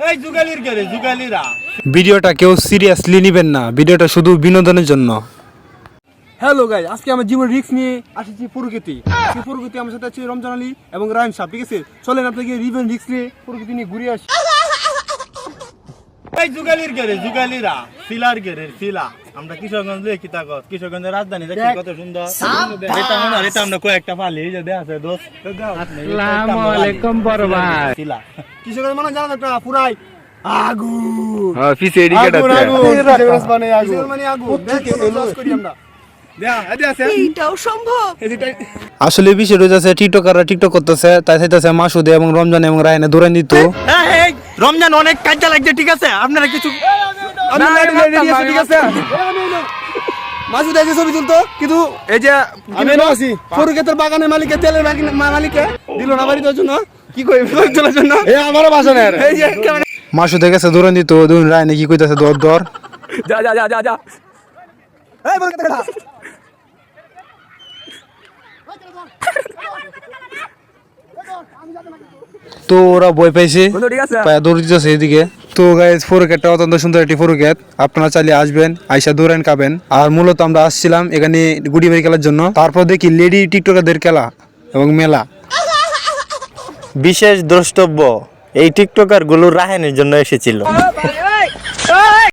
এই যুগালির গেরে যুগালিরা? ভিডিওটা কেউ সিরিয়াসলি নেবেন না ভিডিওটা শুধু বিনোদনের জন্য। হ্যালো গাই আজকে আমার জীবন রিক্স নিয়ে আসেছি প্রকৃতি। সেই প্রকৃতি আমার সাথে আছে রমজান আলী এবং রায়ন সাহ ঠিক আছে? চলেন আপনাকে রিভেন রিক্স নিয়ে প্রকৃতি নিয়ে ঘুরে আসি। এই যুগালির গেরে যুগালিরা? শিলার গেরে শিলা? আমরা কিশোরগঞ্জ লে কিতা কস কিশোরগঞ্জের রাজধানী দেখি কত সুন্দর। এটা মনে হয় এটা আমরা কয়েকটা পালি এই যে দেয়া আছে দোস্ত আসসালামু আলাইকুম বড় ভাই। কিশোরগঞ্জ মানে জানা একটা পুরাই আগুন। হ্যাঁ পিছে এদিকে আগুন আছে আগুন। কিশোরগঞ্জ মানে আগুন। মানে আগুন। দেখে লস করি আমরা। আসলে বিষয় রয়েছে আছে টিকটকাররা টিকটক করতেছে তাই চাইতেছে মাসুদে এবং রমজান এবং রায়নে দৌড়াই দিত রমজান অনেক কাজটা লাগছে ঠিক আছে? আপনারা কিছু আমি ready আছি, ঠিক আছে? মাসুদ এই ছবি তুলতো কিন্তু এই যে আমি আছি ফরুকেতের বাগানের মালিকে তেলের মা- মালিকে দিল না বাড়ি দেওয়ার জন্য? কি কই তোলার জন্য? এই আমারও বাসা নেই এই যে মাসু মাসুদে গেছে দূরন দিত দুন রায় কি কইতাছে দর দর। যা যা যা যা যা। এই বল কথা তো ওরা বই পাইছে। বন্ধু ঠিক আছে। পায়া দৌড় দিতেছে এদিকে তো গাইজ ফোরকেটটা অত্যন্ত সুন্দর একটি ফোরকেট আপনারা চালিয়ে আসবেন আইসা দৌড়ান খাবেন। আর মূলত আমরা আসছিলাম এখানে গুডি বাড়ি খেলার জন্য। তারপর দেখি লেডি টিকটকারদের খেলা এবং মেলা। বিশেষ দ্রষ্টব্য এই টিকটকারগুলো রাহানের জন্য এসেছিল।